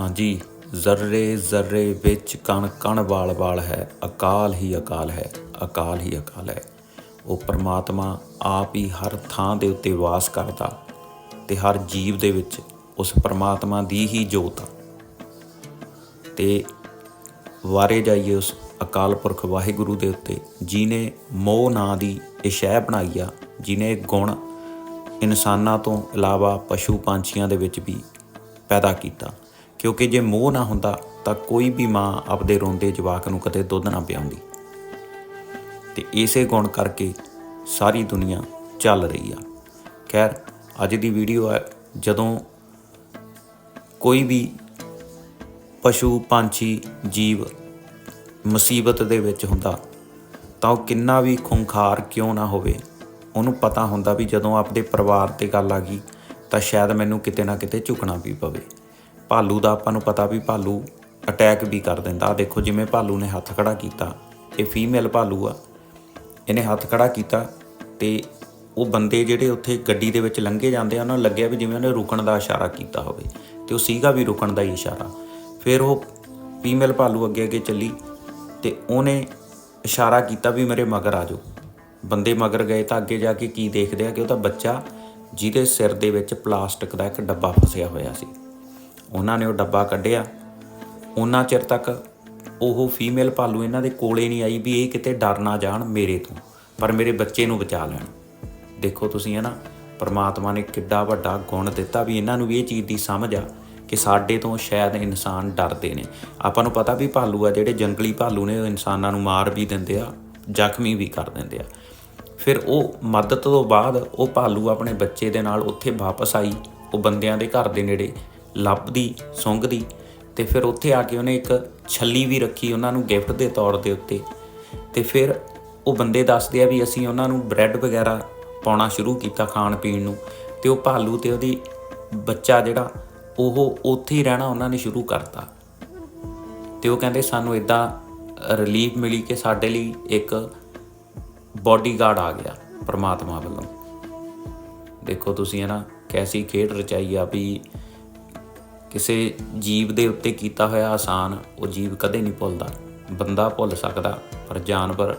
ਹਾਂਜੀ, ਜ਼ਰਰੇ ਜ਼ਰਰੇ ਵਿੱਚ ਕਣ ਕਣ ਵਾਲ ਵਾਲ ਹੈ, ਅਕਾਲ ਹੀ ਅਕਾਲ ਹੈ, ਅਕਾਲ ਹੀ ਅਕਾਲ ਹੈ। ਉਹ ਪਰਮਾਤਮਾ ਆਪ ਹੀ ਹਰ ਥਾਂ ਦੇ ਉੱਤੇ ਵਾਸ ਕਰਦਾ ਤੇ ਹਰ ਜੀਵ ਦੇ ਵਿੱਚ ਉਸ ਪਰਮਾਤਮਾ ਦੀ ਹੀ ਜੋਤ ਆ। ਤੇ ਵਾਰੇ ਜਾਈਏ ਉਸ ਅਕਾਲ ਪੁਰਖ ਵਾਹਿਗੁਰੂ ਦੇ ਉੱਤੇ ਜਿਨੇ ਮੋਹ ਨਾਂ ਦੀ ਇਹ ਸ਼ੈ ਬਣਾਈ ਆ ਜਿਨੇ ਗੁਣ ਇਨਸਾਨਾਂ ਤੋਂ ਇਲਾਵਾ ਪਸ਼ੂ ਪੰਛੀਆਂ ਦੇ ਵਿੱਚ ਵੀ ਪੈਦਾ ਕੀਤਾ। ਕਿਉਂਕਿ ਜੇ ਮੋਹ ਨਾ ਹੁੰਦਾ ਤਾਂ ਕੋਈ ਵੀ ਮਾਂ ਆਪਦੇ ਰੋਂਦੇ ਜਵਾਕ ਨੂੰ ਕਦੇ ਦੁੱਧ ਨਾ ਪਿਆਉਂਦੀ। ਤੇ ਇਸੇ ਗੁਣ ਕਰਕੇ ਸਾਰੀ ਦੁਨੀਆ ਚੱਲ ਰਹੀ ਆ। ਖੈਰ, ਅੱਜ ਦੀ ਵੀਡੀਓ ਹੈ ਜਦੋਂ ਕੋਈ ਵੀ ਪਸ਼ੂ, ਪੰਛੀ, ਜੀਵ ਮੁਸੀਬਤ ਦੇ ਵਿੱਚ ਹੁੰਦਾ ਤਾਂ ਉਹ ਕਿੰਨਾ ਵੀ ਖੁੰਖਾਰ ਕਿਉਂ ਨਾ ਹੋਵੇ, ਉਹਨੂੰ ਪਤਾ ਹੁੰਦਾ ਵੀ ਜਦੋਂ ਆਪਦੇ ਪਰਿਵਾਰ ਤੇ ਗੱਲ ਆ ਗਈ ਤਾਂ ਸ਼ਾਇਦ ਮੈਨੂੰ ਕਿਤੇ ਨਾ ਕਿਤੇ ਝੁਕਣਾ ਵੀ ਪਵੇ। ਭਾਲੂ ਦਾ ਆਪਾਂ ਨੂੰ ਪਤਾ ਵੀ ਭਾਲੂ ਅਟੈਕ ਵੀ ਕਰ ਦਿੰਦਾ। ਆਹ ਦੇਖੋ ਜਿਵੇਂ ਭਾਲੂ ਨੇ ਹੱਥ ਖੜਾ ਕੀਤਾ, ਇਹ ਫੀਮੇਲ ਭਾਲੂ ਆ। ਇਹਨੇ ਹੱਥ ਖੜਾ ਕੀਤਾ ਤੇ ਉਹ ਬੰਦੇ ਜਿਹੜੇ ਉੱਥੇ ਗੱਡੀ ਦੇ ਵਿੱਚ ਲੰਘੇ ਜਾਂਦੇ ਆ, ਉਹਨਾਂ ਨੂੰ ਲੱਗਿਆ ਵੀ ਜਿਵੇਂ ਉਹਨੇ ਰੁਕਣ ਦਾ ਇਸ਼ਾਰਾ ਕੀਤਾ ਹੋਵੇ ਤੇ ਉਹ ਸੀਗਾ ਵੀ ਰੁਕਣ ਦਾ ਹੀ ਇਸ਼ਾਰਾ। ਫਿਰ ਉਹ ਫੀਮੇਲ ਭਾਲੂ ਅੱਗੇ ਅੱਗੇ ਚੱਲੀ ਤੇ ਉਹਨੇ ਇਸ਼ਾਰਾ ਕੀਤਾ ਵੀ ਮੇਰੇ ਮਗਰ ਆ ਜਾਓ। ਬੰਦੇ ਮਗਰ ਗਏ ਤਾਂ ਅੱਗੇ ਜਾ ਕੇ ਕੀ ਦੇਖਦੇ ਆ ਕਿ ਉਹਦਾ ਬੱਚਾ ਜਿਹਦੇ ਸਿਰ ਦੇ ਵਿੱਚ ਪਲਾਸਟਿਕ ਦਾ ਇੱਕ ਡੱਬਾ ਫਸਿਆ ਹੋਇਆ ਸੀ। ਉਹਨਾਂ ਨੇ ਉਹ ਡੱਬਾ ਕੱਢਿਆ। ਉਹਨਾਂ ਚਿਰ ਤੱਕ ਉਹ ਫੀਮੇਲ ਭਾਲੂ ਇਹਨਾਂ ਦੇ ਕੋਲੇ ਨਹੀਂ ਆਈ ਵੀ ਇਹ ਕਿਤੇ ਡਰ ਨਾ ਜਾਣ ਮੇਰੇ ਤੋਂ, ਪਰ ਮੇਰੇ ਬੱਚੇ ਨੂੰ ਬਚਾ ਲੈਣ। ਦੇਖੋ ਤੁਸੀਂ ਹੈ ਨਾ, ਪਰਮਾਤਮਾ ਨੇ ਕਿੱਡਾ ਵੱਡਾ ਗੁਣ ਦਿੱਤਾ ਵੀ ਇਹਨਾਂ ਨੂੰ ਵੀ ਇਹ ਚੀਜ਼ ਦੀ ਸਮਝ ਆ ਕਿ ਸਾਡੇ ਤੋਂ ਸ਼ਾਇਦ ਇਨਸਾਨ ਡਰਦੇ ਨੇ। ਆਪਾਂ ਨੂੰ ਪਤਾ ਵੀ ਭਾਲੂ ਆ, ਜਿਹੜੇ ਜੰਗਲੀ ਭਾਲੂ ਨੇ, ਉਹ ਇਨਸਾਨਾਂ ਨੂੰ ਮਾਰ ਵੀ ਦਿੰਦੇ ਆ, ਜ਼ਖਮੀ ਵੀ ਕਰ ਦਿੰਦੇ ਆ। ਫਿਰ ਉਹ ਮਦਦ ਤੋਂ ਬਾਅਦ ਉਹ ਭਾਲੂ ਆਪਣੇ ਬੱਚੇ ਦੇ ਨਾਲ ਉੱਥੇ ਵਾਪਸ ਆਈ, ਉਹ ਬੰਦਿਆਂ ਦੇ ਘਰ ਦੇ ਨੇੜੇ। ਲੱਭਦੀ, ਸੁੰਘਦੀ ਤੇ ਫਿਰ ਉੱਥੇ ਆ ਕੇ ਉਹਨੇ ਇੱਕ ਛੱਲੀ ਵੀ ਰੱਖੀ ਉਹਨਾਂ ਨੂੰ ਗਿਫਟ ਦੇ ਤੌਰ ਦੇ ਉੱਤੇ ਤੇ ਫਿਰ ਉਹ ਬੰਦੇ ਦੱਸਦੇ ਆ ਵੀ ਅਸੀਂ ਉਹਨਾਂ ਨੂੰ ਬ੍ਰੈਡ ਵਗੈਰਾ ਪਾਉਣਾ ਸ਼ੁਰੂ ਕੀਤਾ ਖਾਣ ਪੀਣ ਨੂੰ ਤੇ ਉਹ ਭਾਲੂ ਤੇ ਉਹਦੀ ਬੱਚਾ ਜਿਹੜਾ ਉਹ ਉੱਥੇ ਹੀ ਰਹਿਣਾ ਉਹਨਾਂ ਨੇ ਸ਼ੁਰੂ ਕਰਤਾ। ਤੇ ਉਹ ਕਹਿੰਦੇ ਸਾਨੂੰ ਇਦਾਂ ਰਿਲੀਫ ਮਿਲੀ ਕਿ ਸਾਡੇ ਲਈ ਇੱਕ ਬਾਡੀਗਾਰਡ ਆ ਗਿਆ ਪ੍ਰਮਾਤਮਾ ਵੱਲੋਂ। ਦੇਖੋ ਤੁਸੀਂ ਹੈ ਨਾ, ਕੈਸੀ ਖੇਡ ਰਚਾਈ ਆ ਵੀ ਕਿਸੇ ਜੀਵ ਦੇ ਉੱਤੇ ਕੀਤਾ ਹੋਇਆ ਆਸਾਨ, ਉਹ ਜੀਵ ਕਦੇ ਨਹੀਂ ਭੁੱਲਦਾ। ਬੰਦਾ ਭੁੱਲ ਸਕਦਾ, ਪਰ ਜਾਨਵਰ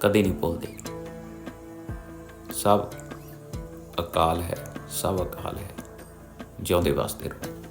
ਕਦੇ ਨਹੀਂ ਭੁੱਲਦੇ। ਸਭ ਅਕਾਲ ਹੈ, ਸਭ ਅਕਾਲ ਹੈ। ਜਿਉਂਦੇ ਵਾਸਤੇ ਰਹੋ।